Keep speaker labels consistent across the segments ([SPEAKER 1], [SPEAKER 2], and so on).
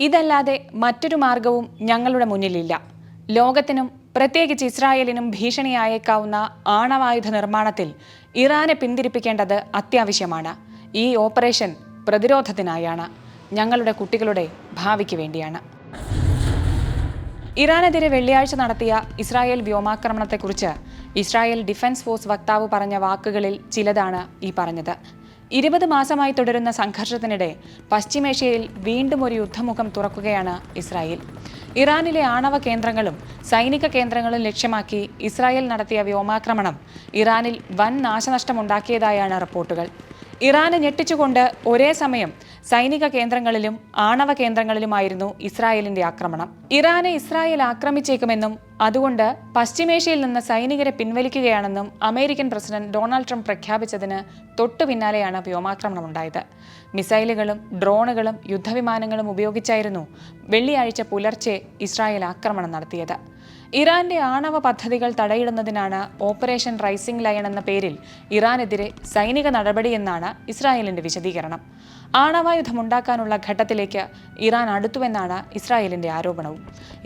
[SPEAKER 1] ഇതല്ലാതെ മറ്റൊരു മാർഗവും ഞങ്ങളുടെ മുന്നിലില്ല. ലോകത്തിനും പ്രത്യേകിച്ച് ഇസ്രായേലിനും ഭീഷണിയായേക്കാവുന്ന ആണവായുധ നിർമ്മാണത്തിൽ ഇറാനെ പിന്തിരിപ്പിക്കേണ്ടത് അത്യാവശ്യമാണ്. ഈ ഓപ്പറേഷൻ പ്രതിരോധത്തിനായാണ്. ഞങ്ങളുടെ കുട്ടികളുടെ ഭാവിക്ക് വേണ്ടിയാണ്. ഇറാനെതിരെ വെള്ളിയാഴ്ച നടത്തിയ ഇസ്രായേൽ വ്യോമാക്രമണത്തെക്കുറിച്ച് ഇസ്രായേൽ ഡിഫൻസ് ഫോഴ്സ് വക്താവ് പറഞ്ഞ വാക്കുകളിൽ ചിലതാണ് ഈ പറഞ്ഞത്. ഇരുപത് മാസമായി തുടരുന്ന സംഘർഷത്തിനിടെ പശ്ചിമേഷ്യയിൽ വീണ്ടും ഒരു യുദ്ധമുഖം തുറക്കുകയാണ് ഇസ്രായേൽ. ഇറാനിലെ ആണവ കേന്ദ്രങ്ങളും സൈനിക കേന്ദ്രങ്ങളും ലക്ഷ്യമാക്കി ഇസ്രായേൽ നടത്തിയ വ്യോമാക്രമണം ഇറാനിൽ വൻ നാശനഷ്ടമുണ്ടാക്കിയതായാണ് റിപ്പോർട്ടുകൾ. ഇറാനെ ഞെട്ടിച്ചുകൊണ്ട് ഒരേ സമയം സൈനിക കേന്ദ്രങ്ങളിലും ആണവ കേന്ദ്രങ്ങളിലുമായിരുന്നു ഇസ്രായേലിന്റെ ആക്രമണം. ഇറാനെ ഇസ്രായേൽ ആക്രമിച്ചേക്കുമെന്നും അതുകൊണ്ട് പശ്ചിമേഷ്യയിൽ നിന്ന് സൈനികരെ പിൻവലിക്കുകയാണെന്നും അമേരിക്കൻ പ്രസിഡന്റ് ഡൊണാൾഡ് ട്രംപ് പ്രഖ്യാപിച്ചതിന് തൊട്ടു പിന്നാലെയാണ് വ്യോമാക്രമണം ഉണ്ടായത് മിസൈലുകളും ഡ്രോണുകളും യുദ്ധവിമാനങ്ങളും ഉപയോഗിച്ചായിരുന്നു വെള്ളിയാഴ്ച പുലർച്ചെ ഇസ്രായേൽ ആക്രമണം നടത്തിയത്. ഇറാന്റെ ആണവ പദ്ധതികൾ തടയിടുന്നതിനാണ് ഓപ്പറേഷൻ റൈസിംഗ് ലയൺ എന്ന പേരിൽ ഇറാനെതിരെ സൈനിക നടപടിയെന്നാണ് ഇസ്രായേലിന്റെ വിശദീകരണം. ആണവായുധമുണ്ടാക്കാനുള്ള ഘട്ടത്തിലേക്ക് ഇറാൻ അടുത്തുവെന്നാണ് ഇസ്രായേലിന്റെ ആരോപണവും.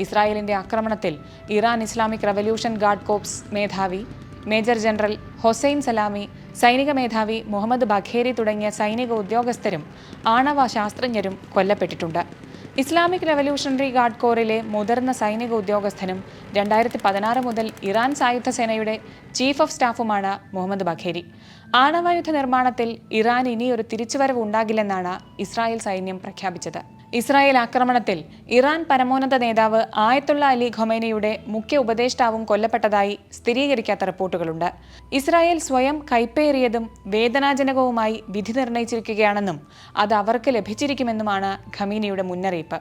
[SPEAKER 1] ഇസ്രായേലിന്റെ ആക്രമണത്തിൽ Iran Islamic revolution guard corps മേധാവി മേജർ ജനറൽ ഹൊസൈൻ സലാമി സൈനിക മേധാവി മുഹമ്മദ് ബഖേരി തുടങ്ങിയ സൈനിക ഉദ്യോഗസ്ഥരും ആണവ ശാസ്ത്രജ്ഞരും കൊല്ലപ്പെട്ടിട്ടുണ്ട്. ഇസ്ലാമിക് റവല്യൂഷണറി ഗാർഡ് കോറിലെ മുതിർന്ന സൈനിക ഉദ്യോഗസ്ഥനും രണ്ടായിരത്തി പതിനാറ് മുതൽ ഇറാൻ സായുധ സേനയുടെ ചീഫ് ഓഫ് സ്റ്റാഫുമാണ് മുഹമ്മദ് ബഖേരി. ആണവായുധ നിർമ്മാണത്തിൽ ഇറാൻ ഇനിയൊരു തിരിച്ചുവരവ് ഉണ്ടാകില്ലെന്നാണ് ഇസ്രായേൽ സൈന്യം പ്രഖ്യാപിച്ചത്. ഇസ്രായേൽ ആക്രമണത്തിൽ ഇറാൻ പരമോന്നത നേതാവ് ആയത്തുള്ള അലി ഖൊമേനയുടെ മുഖ്യ ഉപദേഷ്ടാവും കൊല്ലപ്പെട്ടതായി സ്ഥിരീകരിക്കാത്ത റിപ്പോർട്ടുകളുണ്ട്. ഇസ്രായേൽ സ്വയം കൈപ്പേറിയതും വേദനാജനകവുമായി വിധി നിർണയിച്ചിരിക്കുകയാണെന്നും അത് അവർക്ക് ലഭിച്ചിരിക്കുമെന്നുമാണ് ഖമീനയുടെ മുന്നറിയിപ്പ്.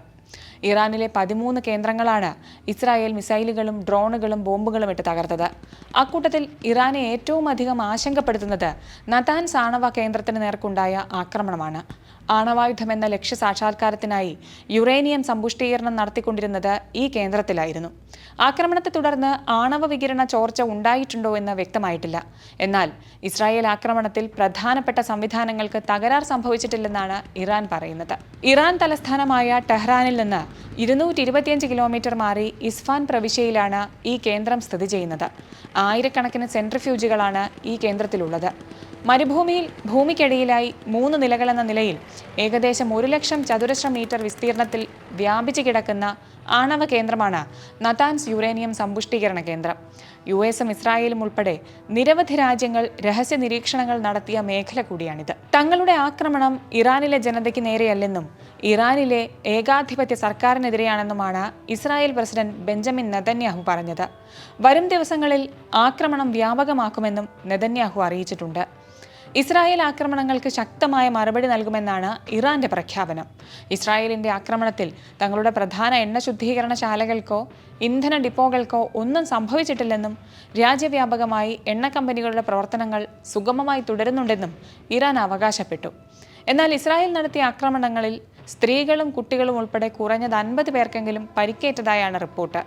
[SPEAKER 1] ഇറാനിലെ പതിമൂന്ന് കേന്ദ്രങ്ങളാണ് ഇസ്രായേൽ മിസൈലുകളും ഡ്രോണുകളും ബോംബുകളും ഇട്ട് തകർത്തത്. അക്കൂട്ടത്തിൽ ഇറാനെ ഏറ്റവും അധികം ആശങ്കപ്പെടുത്തുന്നത് നതാൻ സാണവ കേന്ദ്രത്തിന് നേർക്കുണ്ടായ ആക്രമണമാണ്. ആണവായുധം എന്ന ലക്ഷ്യ സാക്ഷാത്കാരത്തിനായി യുറേനിയം സമ്പുഷ്ടീകരണം നടത്തിക്കൊണ്ടിരുന്നത് ഈ കേന്ദ്രത്തിലായിരുന്നു. ആക്രമണത്തെ തുടർന്ന് ആണവ വികിരണ ചോർച്ച ഉണ്ടായിട്ടുണ്ടോ എന്ന് വ്യക്തമായിട്ടില്ല. എന്നാൽ ഇസ്രായേൽ ആക്രമണത്തിൽ പ്രധാനപ്പെട്ട സംവിധാനങ്ങൾക്ക് തകരാർ സംഭവിച്ചിട്ടില്ലെന്നാണ് ഇറാൻ പറയുന്നത്. ഇറാൻ തലസ്ഥാനമായ ടെഹ്റാനിൽ നിന്ന് ഇരുന്നൂറ്റി ഇരുപത്തിയഞ്ച് കിലോമീറ്റർ മാറി ഇസ്ഫാൻ പ്രവിശ്യയിലാണ് ഈ കേന്ദ്രം സ്ഥിതി ചെയ്യുന്നത്. ആയിരക്കണക്കിന് സെൻട്രിഫ്യൂജുകളാണ് ഈ കേന്ദ്രത്തിലുള്ളത്. മരുഭൂമിയിൽ ഭൂമിക്കടിയിലായി മൂന്ന് നിലകളെന്ന നിലയിൽ ഏകദേശം ഒരു ലക്ഷം ചതുരശ്ര മീറ്റർ വിസ്തീർണത്തിൽ വ്യാപിച്ചു കിടക്കുന്ന ആണവ കേന്ദ്രമാണ് നതാൻസ് യുറേനിയം സമ്പുഷ്ടീകരണ കേന്ദ്രം. യു എസും ഇസ്രായേലും ഉൾപ്പെടെ നിരവധി രാജ്യങ്ങൾ രഹസ്യ നിരീക്ഷണങ്ങൾ നടത്തിയ മേഖല കൂടിയാണിത്. തങ്ങളുടെ ആക്രമണം ഇറാനിലെ ജനതയ്ക്ക് നേരെയല്ലെന്നും ഇറാനിലെ ഏകാധിപത്യ സർക്കാരിനെതിരെയാണെന്നുമാണ് ഇസ്രായേൽ പ്രസിഡന്റ് ബെഞ്ചമിൻ നെതന്യാഹു പറഞ്ഞത്. വരും ദിവസങ്ങളിൽ ആക്രമണം വ്യാപകമാക്കുമെന്നും നെതന്യാഹു അറിയിച്ചിട്ടുണ്ട്. ഇസ്രായേൽ ആക്രമണങ്ങൾക്ക് ശക്തമായ മറുപടി നൽകുമെന്നാണ് ഇറാന്റെ പ്രഖ്യാപനം. ഇസ്രായേലിന്റെ ആക്രമണത്തിൽ തങ്ങളുടെ പ്രധാന എണ്ണ ശുദ്ധീകരണശാലകൾക്കോ ഇന്ധന ഡിപ്പോകൾക്കോ ഒന്നും സംഭവിച്ചിട്ടില്ലെന്നും രാജ്യവ്യാപകമായി എണ്ണ കമ്പനികളുടെ പ്രവർത്തനങ്ങൾ സുഗമമായി തുടരുന്നുണ്ടെന്നും ഇറാൻ അവകാശപ്പെട്ടു. എന്നാൽ ഇസ്രായേൽ നടത്തിയ ആക്രമണങ്ങളിൽ സ്ത്രീകളും കുട്ടികളും ഉൾപ്പെടെ കുറഞ്ഞത് അൻപത് പേർക്കെങ്കിലും പരിക്കേറ്റതായാണ് റിപ്പോർട്ട്.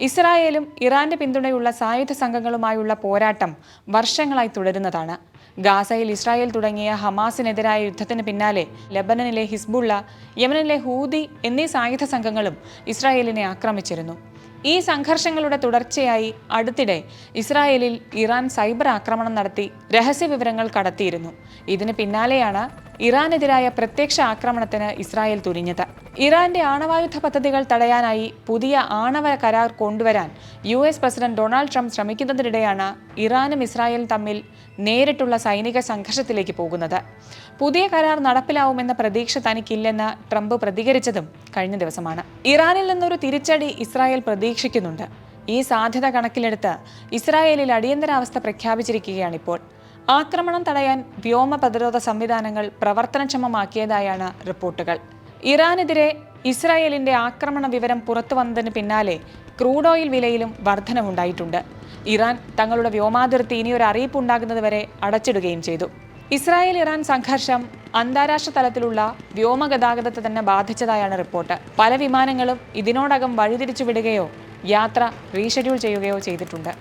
[SPEAKER 1] ഇസ്രായേലും ഇറാന്റെ പിന്തുണയുള്ള സായുധ സംഘങ്ങളുമായുള്ള പോരാട്ടം വർഷങ്ങളായി തുടരുന്നതാണ്. ഗാസയിൽ ഇസ്രായേൽ തുടങ്ങിയ ഹമാസിനെതിരായ യുദ്ധത്തിന് പിന്നാലെ ലബനനിലെ ഹിസ്ബുള്ള യമനിലെ ഹൂതി എന്നീ സായുധ സംഘങ്ങളും ഇസ്രായേലിനെ ആക്രമിച്ചിരുന്നു. ഈ സംഘർഷങ്ങളുടെ തുടർച്ചയായി അടുത്തിടെ ഇസ്രായേലിൽ ഇറാൻ സൈബർ ആക്രമണം നടത്തി രഹസ്യ വിവരങ്ങൾ കടത്തിയിരുന്നു. ഇതിന് പിന്നാലെയാണ് ഇറാനെതിരായ പ്രത്യക്ഷ ആക്രമണത്തിന് ഇസ്രായേൽ തുനിഞ്ഞത്. ഇറാന്റെ ആണവായുധ പദ്ധതികൾ തടയാനായി പുതിയ ആണവ കരാർ കൊണ്ടുവരാൻ U S president Donald Trump ശ്രമിക്കുന്നതിനിടെയാണ് ഇറാനും ഇസ്രായേലും തമ്മിൽ നേരിട്ടുള്ള സൈനിക സംഘർഷത്തിലേക്ക് പോകുന്നത്. പുതിയ കരാർ നടപ്പിലാവുമെന്ന പ്രതീക്ഷ തനിക്കില്ലെന്ന് ട്രംപ് പ്രതികരിച്ചതും കഴിഞ്ഞ ദിവസമാണ്. ഇറാനിൽ നിന്നൊരു തിരിച്ചടി ഇസ്രായേൽ പ്രതീക്ഷിക്കുന്നുണ്ട്. ഈ സാധ്യത കണക്കിലെടുത്ത് ഇസ്രായേലിൽ അടിയന്തരാവസ്ഥ പ്രഖ്യാപിച്ചിരിക്കുകയാണിപ്പോൾ ആക്രമണം തടയാൻ വ്യോമ പ്രതിരോധ സംവിധാനങ്ങൾ പ്രവർത്തനക്ഷമമാക്കിയതായാണ് റിപ്പോർട്ടുകൾ. ഇറാനെതിരെ ഇസ്രായേലിന്റെ ആക്രമണ വിവരം പുറത്തു വന്നതിന് പിന്നാലെ ക്രൂഡ് ഓയിൽ വിലയിലും വർധനവുണ്ടായിട്ടുണ്ട്. ഇറാൻ തങ്ങളുടെ വ്യോമാതിർത്തി ഇനിയൊരു അറിയിപ്പ് ഉണ്ടാകുന്നതുവരെ അടച്ചിടുകയും ചെയ്തു. ഇസ്രായേൽ ഇറാൻ സംഘർഷം അന്താരാഷ്ട്ര തലത്തിലുള്ള വ്യോമഗതാഗതത്തെ തന്നെ ബാധിച്ചതായാണ് റിപ്പോർട്ട്. പല വിമാനങ്ങളും ഇതിനോടകം വഴിതിരിച്ചു വിടുകയോ യാത്ര റീഷെഡ്യൂൾ ചെയ്യുകയോ ചെയ്തിട്ടുണ്ട്.